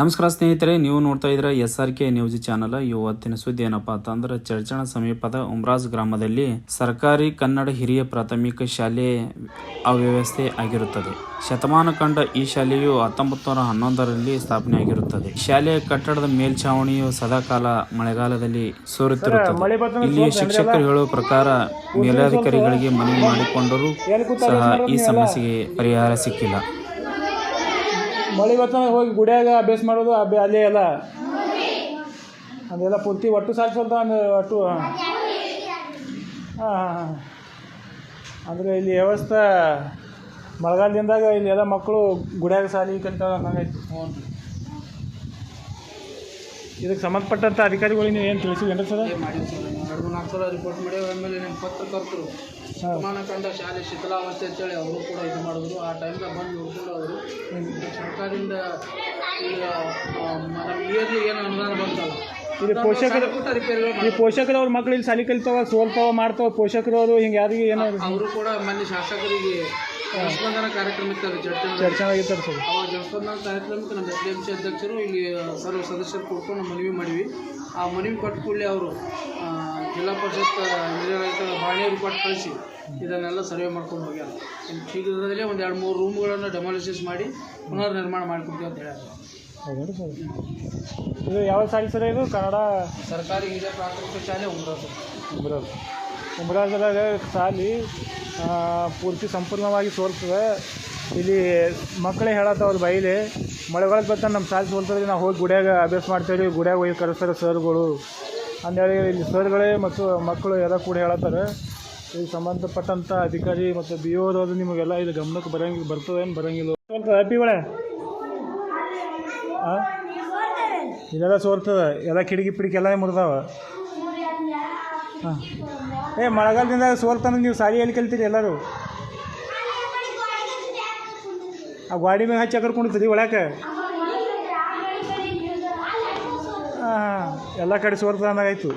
ನಮಸ್ಕಾರ ಸ್ನೇಹಿತರೆ ನೀವು ನೋಡ್ತಾ ಇದ್ರೆ S R K news channel. ಇವತ್ತಿನ ಸುದ್ದಿ ಏನಪ್ಪಾ ಅಂತಂದ್ರೆ ಚರ್ಚಣ ಸಮೀಪದ ಉಮ್ರಾಜ್ ಗ್ರಾಮದಲ್ಲಿ ಸರ್ಕಾರಿ ಕನ್ನಡ ಹಿರಿಯ ಪ್ರಾಥಮಿಕ ಶಾಲೆ ಅವ್ಯವಸ್ಥೆ ಆಗಿರುತ್ತದೆ. ಶತಮಾನ ಕಂಡ ಈ ಶಾಲೆಯು ಹತ್ತೊಂಬತ್ತು ನೂರ ಹನ್ನೊಂದರಲ್ಲಿ ಸ್ಥಾಪನೆಯಾಗಿರುತ್ತದೆ ಶಾಲೆಯ ಕಟ್ಟಡದ ಮೇಲ್ಛಾವಣಿಯು ಸದಾಕಾಲ ಮಳೆಗಾಲದಲ್ಲಿ ಸೋರುತ್ತಿರುತ್ತದೆ. ಇಲ್ಲಿ ಶಿಕ್ಷಕರು ಹೇಳುವ ಪ್ರಕಾರ ಮೇಲಾಧಿಕಾರಿಗಳಿಗೆ ಮನವಿ ಮಾಡಿಕೊಂಡರೂ ಸಹ ಈ ಸಮಸ್ಯೆಗೆ ಪರಿಹಾರ ಸಿಕ್ಕಿಲ್ಲ. ಮಳೆ ಬರ್ತಾನೆ, ಹೋಗಿ ಗುಡಿಯಾಗ ಅಭ್ಯಾಸ ಮಾಡೋದು, ಅಭ್ಯ ಅಲ್ಲೇ ಎಲ್ಲ. ಅದೆಲ್ಲ ಪೂರ್ತಿ ಒಟ್ಟು ಸಾಲಿಸಲ್ದ ಅಂದ್ರೆ ಒಟ್ಟು? ಹಾಂ ಹಾಂ ಹಾಂ. ಅಂದರೆ ಇಲ್ಲಿ ವ್ಯವಸ್ಥೆ, ಮಳೆಗಾಲದಿಂದಾಗ ಇಲ್ಲಿ ಎಲ್ಲ ಮಕ್ಕಳು ಗುಡಿಯಾಗ ಸಾಲಿ ಕಲಿತಾವೆ ಹಂಗಾಯ್ತು. ಹ್ಞೂ ಇದಕ್ಕೆ ಸಂಬಂಧಪಟ್ಟಂಥ ಅಧಿಕಾರಿಗಳಿಗೆ ನೀವು ಏನು ತಿಳಿಸಿದ್ರಿ ಸರ್? ಎರಡು ಮೂರು ನಾಲ್ಕು ಸಲ ರಿಪೋರ್ಟ್ ಮಾಡಿ ಆಮೇಲೆ ನಿಮ್ಮ ಪತ್ರಕರ್ತರು ಸಮಾನ ಕಂಡ ಶಾಲೆ ಶಿಥಿಲಾವಸ್ಥೆ ಅಂತೇಳಿ ಅವರು ಕೂಡ ಇದು ಮಾಡಿದ್ರು. ಆ ಟೈಮ್ದಾಗ ಬಂದು ನೋಡ್ಕೊಂಡು ಅವರು. ಸರ್ಕಾರದಿಂದ ಈಗ ಇಯರ್ಲಿ ಏನು ಅನುದಾನ ಬಂತಲ್ಲ. ಇದು ಪೋಷಕರು ಈ ಪೋಷಕರವ್ರ ಮಕ್ಳು ಇಲ್ಲಿ ಸಾಲಿ ಕಲಿತಾವ ಸೋಲ್ತಾವ ಮಾಡ್ತಾವ ಪೋಷಕರು ಅವರು ಹಿಂಗೆ ಯಾರಿಗೆ ಏನೋ ಅವರು ಕೂಡ ಮನೆ ಶಾಸಕರಿಗೆ ಜನಸ್ಪಂದನ ಕಾರ್ಯಕ್ರಮ ಇತ್ತು ಚರ್ಚೆ ಆಗಿರ್ತಾರೆ ಸರ್. ಅವಾಗ ಕಾರ್ಯಕ್ರಮಕ್ಕೆ ನಮ್ಮ ಎಸ್ ಡಿ ಎಂ ಸಿ ಅಧ್ಯಕ್ಷರು ಇಲ್ಲಿ ಸರ್ವ ಸದಸ್ಯರು ಕೂತ್ಕೊಂಡು ಮನವಿ ಮಾಡಿವಿ ಆ ಮನವಿ ಕೊಟ್ಟ ಕೂಡಲೇ ಅವರು ಜಿಲ್ಲಾ ಪರಿಷತ್ ಇಂಜಿನಿಯರ್ ಬಾಣಿಯವರು ಕೊಟ್ಟು ಕಳಿಸಿ ಇದನ್ನೆಲ್ಲ ಸರ್ವೆ ಮಾಡ್ಕೊಂಡು ಹೋಗ್ಯಾರ. ಇನ್ನು ಶೀಘ್ರದಲ್ಲೇ ಒಂದು ಎರಡು ಮೂರು ರೂಮ್ಗಳನ್ನು ಡೆಮಾಲಿಸಿಸ್ ಮಾಡಿ ಪುನರ್ ನಿರ್ಮಾಣ ಮಾಡಿಕೊಡ್ತೀವಿ ಅಂತ ಹೇಳ್ಯಾರ. ಸರ್? ಇದು ಯಾವ ಸಾಲಿ ಸರ್ ಇದು? ಕನ್ನಡ ಸರ್ಕಾರಿ ಹಿರಿಯ ಪ್ರಾಥಮಿಕ ಶಾಲೆ ಉಂಗ್ರ ಉಮ್ರಾಜ್ ಉಮ್ರಾಜದಾಗ ಸಾಲಿ ಪೂರ್ತಿ ಸಂಪೂರ್ಣವಾಗಿ ಸೋಲ್ತದೆ ಇಲ್ಲಿ ಮಕ್ಕಳೇ ಹೇಳತ್ತವ್ರ ಬೈಲಿ ಮಳೆಗಾಲದ ಬಂತ ನಮ್ಮ ಸಾಲಿ ಸೋಲ್ತಾರೆ ನಾವು ಹೋಗಿ ಗುಡಿಯಾಗ ಅಭ್ಯಾಸ ಮಾಡ್ತೇವೆ ಗುಡಿಯಾಗ ಹೋಗಿ ಕರೆಸ್ತಾರೆ ಸರ್ಗಳು. ಅಂದೇಳಿ ಇಲ್ಲಿ ಸರ್ಗಳೇ ಮತ್ತು ಮಕ್ಕಳು ಎಲ್ಲ ಕೂಡ ಹೇಳತ್ತಾರೆ. ಇಲ್ಲಿ ಸಂಬಂಧಪಟ್ಟಂಥ ಅಧಿಕಾರಿ ಮತ್ತು ಬಿ ಓದೋದು ನಿಮಗೆಲ್ಲ ಇದು ಗಮನಕ್ಕೆ ಬರಂಗಿಲ್ಲ ಬರ್ತದೇನು ಬರಂಗಿಲ್ಲ. ಸೋಲ್ತದೆ ಅಪ್ಪಿ ಒಳೆ ಹಾಂ ಇದೆಲ್ಲ ಸೋರ್ತದೆ ಎಲ್ಲ ಕಿಟಕಿ ಪಿಡಿಕಿ ಎಲ್ಲ ಮುರಿದಾವ. ಏ, ಮಳೆಗಾಲದಿಂದ ಸೋಲ್ತಾನೆ ನೀವು ಸಾರಿ ಎಲ್ಲಿ ಕಲ್ತೀರಿ ಎಲ್ಲರೂ? ಆ ಗಾಡಿ ಮ್ಯಾಗ ಹಚ್ಚಿ ಕರ್ಕೊಂಡಿರ್ತೀರಿ ಒಳಕ್ಕೆ ಹಾಂ ಎಲ್ಲ ಕಡೆ ಸೋಲ್ತಾನಾಗಾಯ್ತು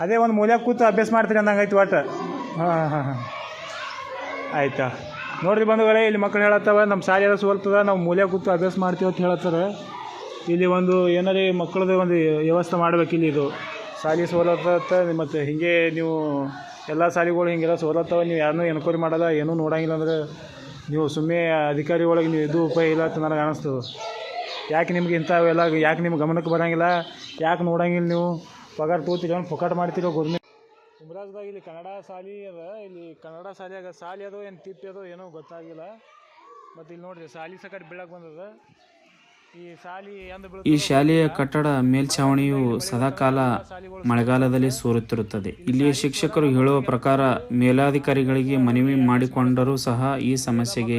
ಅದೇ ಒಂದು ಮೂಲ್ಯಾಗ ಕೂತು ಅಭ್ಯಾಸ ಮಾಡ್ತೀರಿ ಅಂದಂಗಾಯ್ತು ಒಟ್ಟು. ಹಾಂ ಹಾಂ ಹಾಂ ಆಯ್ತಾ? ನೋಡ್ರಿ ಬಂಧುಗಳೇ, ಇಲ್ಲಿ ಮಕ್ಕಳು ಹೇಳತ್ತವ ನಮ್ಮ ಶಾಲೆ ಎಲ್ಲ ಸೋಲ್ತದ, ನಾವು ಮೂಲ್ಯಾಗ ಕೂತು ಅಭ್ಯಾಸ ಮಾಡ್ತೀವಿ ಅಂತ ಹೇಳತ್ತಾರೆ. ಇಲ್ಲಿ ಒಂದು ಏನಾರೇ ಮಕ್ಕಳದ್ದು ಒಂದು ವ್ಯವಸ್ಥೆ ಮಾಡ್ಬೇಕು ಇಲ್ಲಿ ಇದು. ಶಾಲೆ ಸೋಲತ್ತ ಮತ್ತು ಹೀಗೆ ನೀವು ಎಲ್ಲ ಶಾಲೆಗಳು ಹಿಂಗೆಲ್ಲ ಸೋಲತ್ತವ ನೀವು ಯಾರನ್ನೂ ಎನ್ಕ್ವೈರಿ ಮಾಡಲ್ಲ, ಏನೂ ನೋಡಂಗಿಲ್ಲ ಅಂದ್ರೆ ನೀವು ಸುಮ್ಮನೆ ಅಧಿಕಾರಿ ಒಳಗೆ ನೀವು ಇದು ಉಪಾಯ ಇಲ್ಲ ಅಂತ ನನಗೆ ಅನ್ನಿಸ್ತದೆ ಯಾಕೆ ನಿಮ್ಗೆ ಇಂಥವೆಲ್ಲ ಯಾಕೆ ನಿಮ್ಗೆ ಗಮನಕ್ಕೆ ಬರೋಂಗಿಲ್ಲ? ಯಾಕೆ ನೋಡಂಗಿಲ್ಲ ನೀವು? ಪಗಾರ ತೋತೀರಿ ಅವ್ನು ಪೊಕಾಟ್ ಮಾಡ್ತೀರೋ ಗೌರ್ಮೆಂಟ್ ಕುಮ್ರಾಜ್ದಾಗ ಇಲ್ಲಿ ಕನ್ನಡ ಶಾಲೆ ಅದ, ಇಲ್ಲಿ ಕನ್ನಡ ಶಾಲೆಯಾಗ ಶಾಲೆ ಅದೋ ಏನು ತಿಪ್ಪಿ ಅದೋ ಏನೋ ಗೊತ್ತಾಗಿಲ್ಲ. ಮತ್ತು ಇಲ್ಲಿ ನೋಡಿರಿ, ಶಾಲಿ ಸಕಟ್ ಬೀಳಕ್ಕೆ ಬಂದದ. ಈ ಶಾಲಿ ಈ ಶಾಲೆಯ ಕಟ್ಟಡ ಮೇಲ್ಛಾವಣಿಯು ಸದಾಕಾಲ ಮಳೆಗಾಲದಲ್ಲಿ ಸೋರುತ್ತಿರುತ್ತದೆ. ಇಲ್ಲಿಯ ಶಿಕ್ಷಕರು ಹೇಳುವ ಪ್ರಕಾರ ಮೇಲಾಧಿಕಾರಿಗಳಿಗೆ ಮನವಿ ಮಾಡಿಕೊಂಡರೂ ಸಹ ಈ ಸಮಸ್ಯೆಗೆ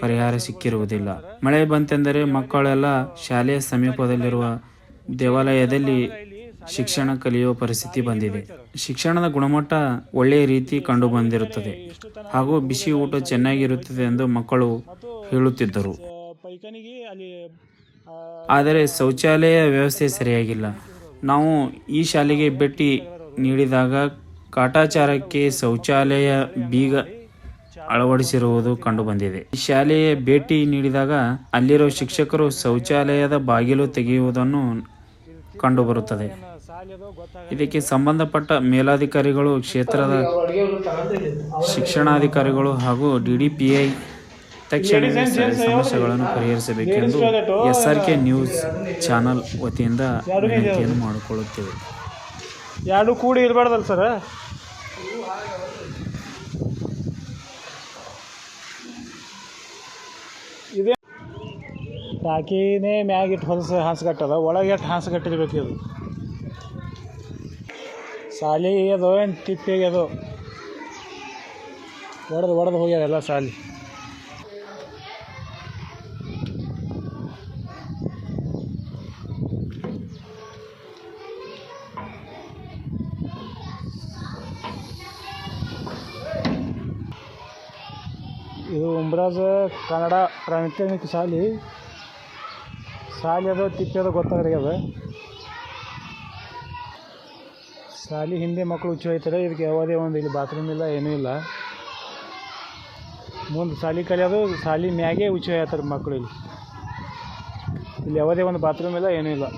ಪರಿಹಾರ ಸಿಕ್ಕಿರುವುದಿಲ್ಲ. ಮಳೆ ಬಂತೆಂದರೆ ಮಕ್ಕಳೆಲ್ಲ ಶಾಲೆಯ ಸಮೀಪದಲ್ಲಿರುವ ದೇವಾಲಯದಲ್ಲಿ ಶಿಕ್ಷಣ ಕಲಿಯುವ ಪರಿಸ್ಥಿತಿ ಬಂದಿದೆ. ಶಿಕ್ಷಣದ ಗುಣಮಟ್ಟ ಒಳ್ಳೆಯ ರೀತಿ ಕಂಡು ಬಂದಿರುತ್ತದೆ ಹಾಗೂ ಬಿಸಿ ಊಟ ಚೆನ್ನಾಗಿರುತ್ತದೆ ಎಂದು ಮಕ್ಕಳು ಹೇಳುತ್ತಿದ್ದರು. ಆದರೆ ಶೌಚಾಲಯ ವ್ಯವಸ್ಥೆ ಸರಿಯಾಗಿಲ್ಲ. ನಾವು ಈ ಶಾಲೆಗೆ ಭೇಟಿ ನೀಡಿದಾಗ ಕಾಟಾಚಾರಕ್ಕೆ ಶೌಚಾಲಯ ಬೀಗ ಅಳವಡಿಸಿರುವುದು ಕಂಡುಬಂದಿದೆ. ಈ ಶಾಲೆಗೆ ಭೇಟಿ ನೀಡಿದಾಗ ಅಲ್ಲಿರುವ ಶಿಕ್ಷಕರು ಶೌಚಾಲಯದ ಬಾಗಿಲು ತೆಗೆಯುವುದನ್ನು ಕಂಡುಬರುತ್ತದೆ. ಇದಕ್ಕೆ ಸಂಬಂಧಪಟ್ಟ ಮೇಲಾಧಿಕಾರಿಗಳು, ಕ್ಷೇತ್ರದ ಶಿಕ್ಷಣಾಧಿಕಾರಿಗಳು ಹಾಗೂ ಡಿಡಿಪಿಐ ತಕ್ಷಣವೇ ಸ- ಸಮಸ್ಯೆಗಳನ್ನು ಪರಿಹರಿಸಬೇಕೆಂದು S R K news channel ವತಿಯಿಂದ ವಿನಂತಿಯನ್ನು ಮಾಡಿಕೊಳ್ಳುತ್ತೇವೆ. ಎರಡು ಕೂಡಿ ಇರಬಾರ್ದಲ್ಲ ಸರ್? ಇದೇ. ಟಾಕಿನೇ ಮ್ಯಾಗಿಟ್ಟು ಹೊಲಸ ಹಾಸ್ಗಟ್ಟದ ಒಳಗೆ ಎಷ್ಟು ಹಾಸ್ಗಟ್ಟಿರ್ಬೇಕು ಇದು? ಸಾಲಿ ಅದು ಏನು ತಿಪ್ಪಿಗೆ ಅದು ಒಡೆದು ಒಡೆದು ಹೋಗ್ಯಾರ ಎಲ್ಲ ಸಾಲಿ. ಇದು ಉಮ್ರಾಜ್ ಕನ್ನಡ ಪ್ರಾಥಮಿಕ ಶಾಲೆ. ಶಾಲೆ ಅದು ತಿಪ್ಪಿ ಅದು ಗೊತ್ತಾಗ್ರಿ ಅದು. ಶಾಲೆ ಹಿಂದೆ ಮಕ್ಕಳು ಹುಚ್ಚು ಹೋಯ್ತಾರೆ, ಇದಕ್ಕೆ ಯಾವುದೇ ಒಂದು ಇಲ್ಲಿ ಬಾತ್ರೂಮ್ ಇಲ್ಲ, ಏನೂ ಇಲ್ಲ. ಮುಂದೆ ಶಾಲೆ ಕಲಿಯೋದು ಶಾಲೆ ಮ್ಯಾಗೆ ಉಚ್ಚ ಹೋಯ್ತಾರೆ ಮಕ್ಕಳು ಇಲ್ಲಿ. ಇಲ್ಲಿ ಯಾವುದೇ ಒಂದು ಬಾತ್ರೂಮ್ ಇಲ್ಲ, ಏನೂ ಇಲ್ಲ.